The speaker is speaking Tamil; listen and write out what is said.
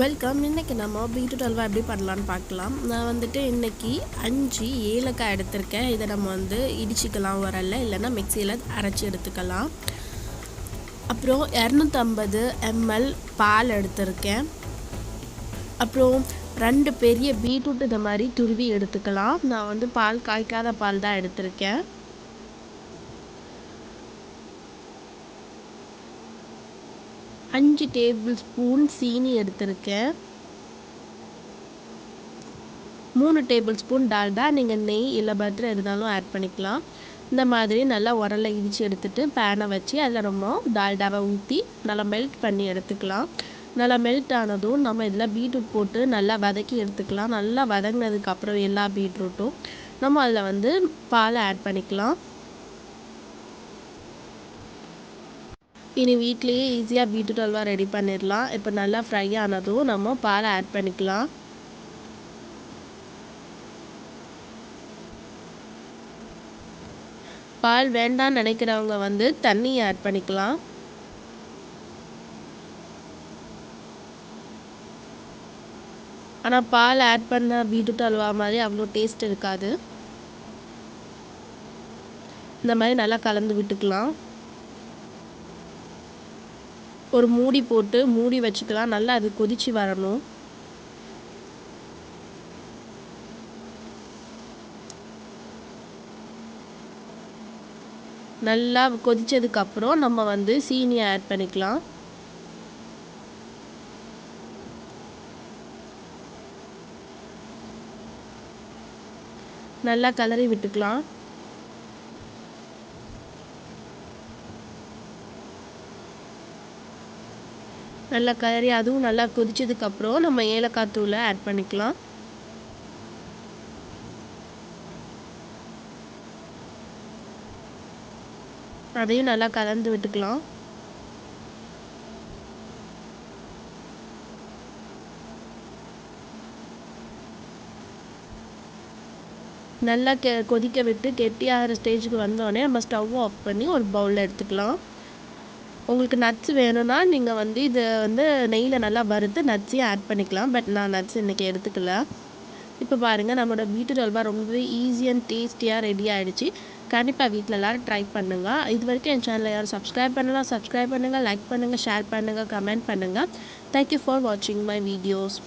வெல்கம் இன்றைக்கி நம்ம பீட்ரூட் அல்வா எப்படி பண்ணலான்னு பார்க்கலாம். நான் வந்துட்டு இன்றைக்கி அஞ்சு ஏலக்காய் எடுத்திருக்கேன். இதை நம்ம வந்து இடிச்சிக்கலாம் வரல இல்லைன்னா மிக்சியில் அரைச்சி எடுத்துக்கலாம். அப்புறம் இரநூத்தம்பது எம்எல் பால் எடுத்திருக்கேன். அப்புறம் ரெண்டு பெரிய பீட்ரூட் இந்த மாதிரி துருவி எடுத்துக்கலாம். நான் வந்து பால் காய்க்காத பால் தான் எடுத்திருக்கேன். அஞ்சு டேபிள் ஸ்பூன் சீனி எடுத்திருக்கேன். மூணு டேபிள் ஸ்பூன் டால்டா நீங்கள் நெய் இல்லை பட்டர் இருந்தாலும் ஆட் பண்ணிக்கலாம். இந்த மாதிரி நல்லா உரலை இடித்து எடுத்துகிட்டு பேனை வச்சு அதில் ரொம்ப டால்டாவை ஊற்றி நல்லா மெல்ட் பண்ணி எடுத்துக்கலாம். நல்லா மெல்ட் ஆனதும் நம்ம இதில் பீட்ரூட் போட்டு நல்லா வதக்கி எடுத்துக்கலாம். நல்லா வதங்கினதுக்கப்புறம் எல்லா பீட்ரூட்டும் நம்ம அதில் வந்து பாலை ஆட் பண்ணிக்கலாம். இனி வீட்லேயே ஈஸியாக பீட்ரூட் அல்வா ரெடி பண்ணிடலாம் இப்போ நல்லா ஃப்ரை ஆனதும் நம்ம பாலை ஆட் பண்ணிக்கலாம். பால் வேண்டாம்னு நினைக்கிறவங்க வந்து தண்ணி ஆட் பண்ணிக்கலாம். ஆனால் பால் ஆட் பண்ண பீட்ரூட் அல்வா மாதிரி அவ்வளோ டேஸ்ட் இருக்காது. இந்த மாதிரி நல்லா கலந்து விட்டுக்கலாம். ஒரு மூடி போட்டு மூடி வச்சுக்கலாம். நல்லா அது கொதித்து வரணும். நல்லா கொதித்ததுக்கப்புறம் நம்ம வந்து சீனியை ஆட் பண்ணிக்கலாம். நல்லா கலரி விட்டுக்கலாம். நல்லா கிளறி அதுவும் நல்லா கொதிச்சதுக்கப்புறம் நம்ம ஏலக்காய் தூளை ஆட் பண்ணிக்கலாம். அதையும் நல்லா கலந்து விட்டுக்கலாம். நல்லா கெ கொதிக்க விட்டு கெட்டியாகிற ஸ்டேஜுக்கு வந்தோடனே நம்ம ஸ்டவ் ஆஃப் பண்ணி ஒரு பவுலில் எடுத்துக்கலாம். உங்களுக்கு நட்ஸ் வேணும்னா நீங்கள் வந்து இதை வந்து நெய்யில் நல்லா வறுத்து நட்ஸையும் ஆட் பண்ணிக்கலாம். பட் நான் நட்ஸ் இன்றைக்கி எடுத்துக்கல. இப்போ பாருங்கள் நம்மளோட பீட்ரூட் அல்வா ரொம்பவே ஈஸி அண்ட் டேஸ்டியாக ரெடி ஆகிடுச்சு கண்டிப்பாக வீட்டில் எல்லோரும் ட்ரை பண்ணுங்கள் இது வரைக்கும் என் சேனலை யாரும் சப்ஸ்கிரைப் பண்ணலாம் சப்ஸ்கிரைப் பண்ணுங்கள் லைக் பண்ணுங்கள் ஷேர் பண்ணுங்கள் கமெண்ட் பண்ணுங்கள் தேங்க்யூ ஃபார் வாட்சிங் மை வீடியோஸ்